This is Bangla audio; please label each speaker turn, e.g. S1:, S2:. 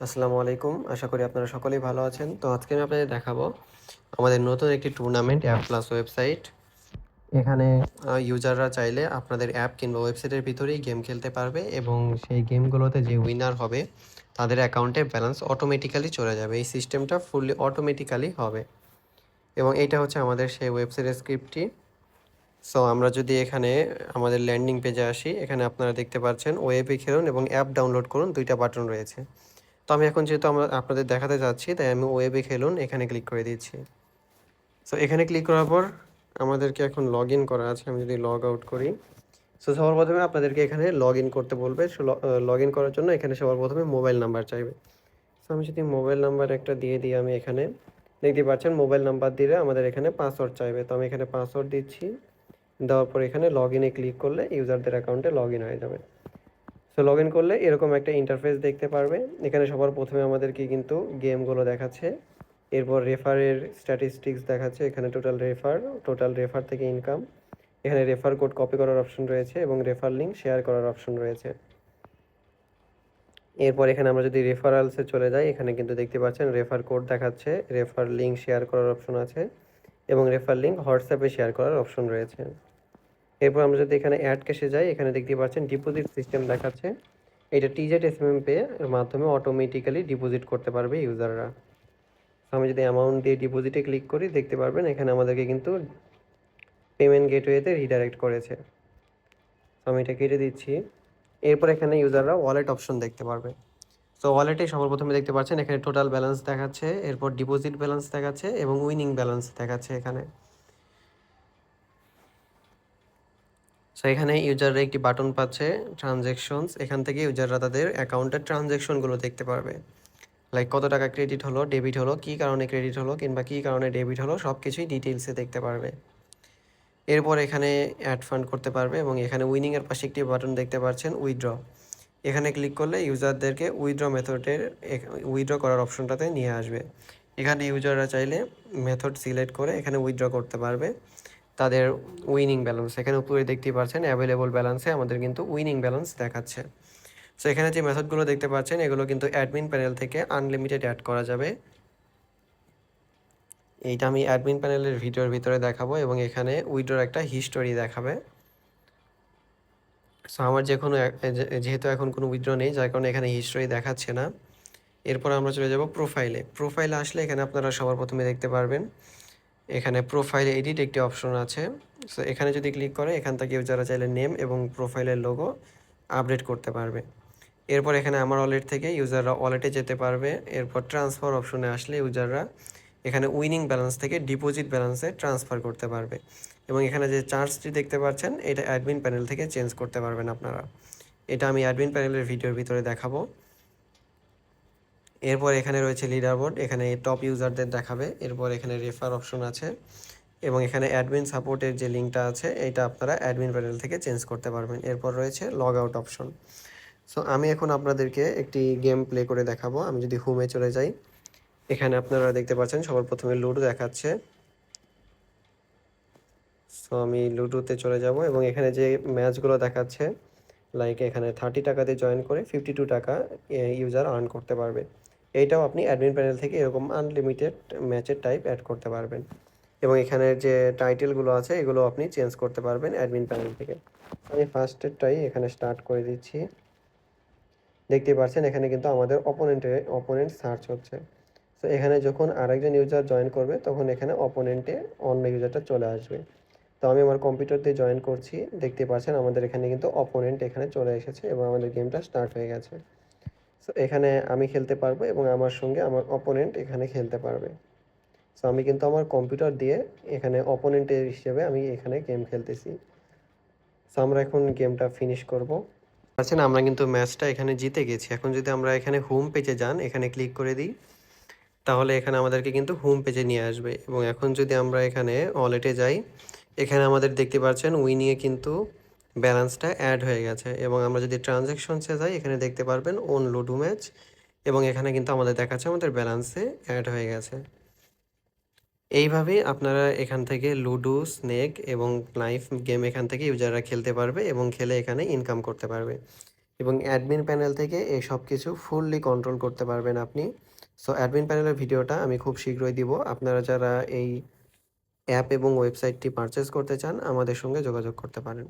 S1: আসসালামু আলাইকুম। আশা করি আপনারা সকলেই ভালো আছেন। তো আজকে আমি আপনাদের দেখাবো আমাদের নতুন একটি টুর্নামেন্ট অ্যাপ প্লাস ওয়েবসাইট এখানে ইউজাররা চাইলে আপনাদের অ্যাপ কিংবা ওয়েবসাইটের ভিতরেই গেম খেলতে পারবে এবং সেই গেমগুলোতে যে উইনার হবে, তাদের অ্যাকাউন্টে ব্যালেন্স অটোমেটিক্যালি চলে যাবে। এই সিস্টেমটা ফুললি অটোমেটিক্যালি হবে। এবং এইটা হচ্ছে আমাদের সেই ওয়েবসাইটের স্ক্রিপ্টটি সো আমরা যদি এখানে আমাদের ল্যান্ডিং পেজে আসি, এখানে আপনারা দেখতে পাচ্ছেন ওয়েবে খেলুন এবং অ্যাপ ডাউনলোড করুন, দুইটা বাটন রয়েছে। তো আমি এখন যেহেতু আমরা আপনাদের দেখাতে যাচ্ছি, তাই আমি ওয়েবে খেলুন, এখানে ক্লিক করে দিচ্ছি। সো এখানে ক্লিক করার পর আমাদেরকে এখন লগ ইন করা আছে, আমি যদি লগ আউট করি। সো সবার প্রথমে আপনাদেরকে এখানে লগ ইন করতে বলবে। সো লগ ইন করার জন্য এখানে সবার প্রথমে মোবাইল নাম্বার চাইবে। সো আমি যদি মোবাইল নাম্বার একটা দিয়ে দিই আমি এখানে দেখতে পাচ্ছেন মোবাইল নাম্বার দিলে আমাদের এখানে পাসওয়ার্ড চাইবে। তো আমি এখানে পাসওয়ার্ড দিচ্ছি, দেওয়ার পর এখানে লগ ইনে ক্লিক করলে ইউজারদের অ্যাকাউন্টে লগ ইন হয়ে যাবে। সো লগ ইন করলে এরকম একটা ইন্টারফেস দেখতে পারবে। এখানে সবার প্রথমে আমাদেরকে কিন্তু গেমগুলো দেখাচ্ছে। এরপর রেফারের স্ট্যাটিস্টিক্স দেখাচ্ছে। এখানে টোটাল রেফার টোটাল রেফার থেকে ইনকাম এখানে রেফার কোড কপি করার অপশন রয়েছে এবং রেফার লিঙ্ক শেয়ার করার অপশন রয়েছে। এরপর এখানে আমরা যদি রেফারালসে চলে যাই, এখানে কিন্তু দেখতে পাচ্ছেন রেফার কোড দেখাচ্ছে রেফার লিঙ্ক শেয়ার করার অপশন আছে এবং রেফার লিঙ্ক হোয়াটসঅ্যাপে শেয়ার করার অপশন রয়েছে। এরপর আমরা যদি এখানে অ্যাড ক্যাশে যাই, এখানে দেখতে পাচ্ছেন ডিপোজিট সিস্টেম দেখাচ্ছে। এটা TZ S M M pay এর মাধ্যমে অটোমেটিক্যালি ডিপোজিট করতে পারবে ইউজাররা। আমি যদি অ্যামাউন্ট দিয়ে ডিপোজিটে ক্লিক করি, দেখতে পারবেন এখানে আমাদেরকে কিন্তু পেমেন্ট গেটওয়েতে রিডাইরেক্ট করেছে। আমি এটা কেটে দিচ্ছি। এরপর এখানে ইউজাররা ওয়ালেট অপশন দেখতে পারবে। সো ওয়ালেটে সবার প্রথমে দেখতে পাচ্ছেন, এখানে টোটাল ব্যালেন্স দেখাচ্ছে, এরপর ডিপোজিট ব্যালেন্স দেখাচ্ছে এবং উইনিং ব্যালেন্স দেখাচ্ছে এখানে। সো এখানে ইউজাররা একটি বাটন পাচ্ছে ট্রানজ্যাকশনস এখান থেকে ইউজাররা তাদের অ্যাকাউন্টের ট্রানজ্যাকশনগুলো দেখতে পারবে। লাইক কত টাকা ক্রেডিট হলো ডেবিট হলো, কী কারণে ক্রেডিট হলো, কিংবা কী কারণে ডেবিট হলো সব কিছুই ডিটেলসে দেখতে পারবে। এরপর এখানে অ্যাড ফান্ড করতে পারবে এবং এখানে উইনিংয়ের পাশে একটি বাটন দেখতে পাচ্ছেন উইথড্র এখানে ক্লিক করলে ইউজারদেরকে উইথড্র মেথডের উইথড্র করার অপশনটাতে নিয়ে আসবে। এখানে ইউজাররা চাইলে মেথড সিলেক্ট করে এখানে উইথড্র করতে পারবে। তাদের উইনিং ব্যালেন্স এখানে উপরে দেখতেই পাচ্ছেন অ্যাভেলেবল ব্যালেন্সে আমাদের কিন্তু উইনিং ব্যালেন্স দেখাচ্ছে। সো এখানে যে মেথডগুলো দেখতে পাচ্ছেন, এগুলো কিন্তু অ্যাডমিন প্যানেল থেকে আনলিমিটেড অ্যাড করা যাবে। এইটা আমি অ্যাডমিন প্যানেলের ভিডিওর ভিতরে দেখাবো এবং এখানে উইডোর একটা হিস্টোরি দেখাবে। সো আমার যে কোনো যেহেতু এখন কোনো উইড্রো নেই, যার কারণে এখানে হিস্টোরি দেখাচ্ছে না। এরপর আমরা চলে যাব প্রোফাইলে প্রোফাইলে আসলে এখানে আপনারা সবার প্রথমে দেখতে পারবেন এখানে প্রোফাইল এডিট একটি অপশন আছে। সো এখানে যদি ক্লিক করে, এখান থেকে যারা চাইলে নেম এবং প্রোফাইলের লোগো আপডেট করতে পারবে। এরপর এখানে আমার ওয়ালেট থেকে ইউজাররা ওয়ালেটে যেতে পারবে। এরপর ট্রান্সফার অপশনে আসলে ইউজাররা এখানে উইনিং ব্যালেন্স থেকে ডিপোজিট ব্যালেন্সে ট্রান্সফার করতে পারবে। এবং এখানে যে চার্জটি দেখতে পাচ্ছেন, এটা অ্যাডমিন প্যানেল থেকে চেঞ্জ করতে পারবেন আপনারা। এটা আমি অ্যাডমিন প্যানেলের ভিডিওর ভিতরে দেখাবো। এরপর এখানে রয়েছে লিডার বোর্ড এখানে টপ ইউজারদের দেখাবে, এরপর এখানে রেফার অপশন আছে এবং এখানে অ্যাডমিন সাপোর্টের যে লিঙ্কটা আছে, এটা আপনারা অ্যাডমিন প্যানেল থেকে চেঞ্জ করতে পারবেন। এরপর রয়েছে লগ আউট অপশন সো আমি এখন আপনাদেরকে একটি গেম প্লে করে দেখাবো। আমি যদি হোমে চলে যাই, এখানে আপনারা দেখতে পাচ্ছেন সবার প্রথমে লুডো দেখাচ্ছে। সো আমি লুডোতে চলে যাব এবং এখানে যে ম্যাচগুলো দেখাচ্ছে লাইক এখানে থার্টি টাকা দিয়ে জয়েন করে ফিফটি টু টাকা ইউজার আর্ন করতে পারবে। এইটাও আপনি অ্যাডমিন প্যানেল থেকে এরকম আনলিমিটেড ম্যাচের টাইপ অ্যাড করতে পারবেন। এবং এখানে যে টাইটেলগুলো আছে, এগুলো আপনি চেঞ্জ করতে পারবেন অ্যাডমিন প্যানেল থেকে। আমি ফার্স্টেরটাই এখানে স্টার্ট করে দিচ্ছি। দেখতে পাচ্ছেন, এখানে কিন্তু আমাদের অপোনেন্টে অপোনেন্ট সার্চ হচ্ছে। তো এখানে যখন আরেকজন ইউজার জয়েন করবে, তখন এখানে অপোনেন্টে অন্য ইউজারটা চলে আসবে। তো আমি আমার কম্পিউটার দিয়ে জয়েন করছি। দেখতে পাচ্ছেন, আমাদের এখানে কিন্তু অপোনেন্ট এখানে চলে এসেছে এবং আমাদের গেমটা স্টার্ট হয়ে গেছে। সো এখানে আমি খেলতে পারব এবং আমার সঙ্গে আমার অপোনেন্ট এখানে খেলতে পারবে। সো আমি কিন্তু আমার কম্পিউটার দিয়ে এখানে অপোনেন্টের হিসেবে আমি এখানে গেম খেলতেছি। সো আমরা এখন গেমটা ফিনিশ করব। আচ্ছা আমরা কিন্তু ম্যাচটা এখানে জিতে গেছি। এখন যদি আমরা এখানে হোম পেজে যান, এখানে ক্লিক করে দিই, তাহলে এখানে আমাদেরকে কিন্তু হোম পেজে নিয়ে আসবে। এবং এখন যদি আমরা এখানে ওয়ালেটে যাই, এখানে আমাদের দেখতে পাচ্ছেন উইনিয়ে কিন্তু ব্যালেন্সটা অ্যাড হয়ে গেছে। এবং আমরা যদি ট্রানজ্যাকশনসে যাই, এখানে দেখতে পারবেন ওন লুডো ম্যাচ এবং এখানে কিন্তু আমাদের দেখাচ্ছে আমাদের ব্যালেন্সে অ্যাড হয়ে গেছে। এইভাবেই আপনারা এখান থেকে লুডো স্নেক এবং লাইফ গেম এখান থেকে ইউজাররা খেলতে পারবে এবং খেলে এখানে ইনকাম করতে পারবে। এবং অ্যাডমিন প্যানেল থেকে এই সব কিছু ফুললি কন্ট্রোল করতে পারবেন আপনি। সো অ্যাডমিন প্যানেলের ভিডিওটা আমি খুব শীঘ্রই দিব। আপনারা যারা এই অ্যাপ এবং ওয়েবসাইটটি পারচেস করতে চান, আমাদের সঙ্গে যোগাযোগ করতে পারেন।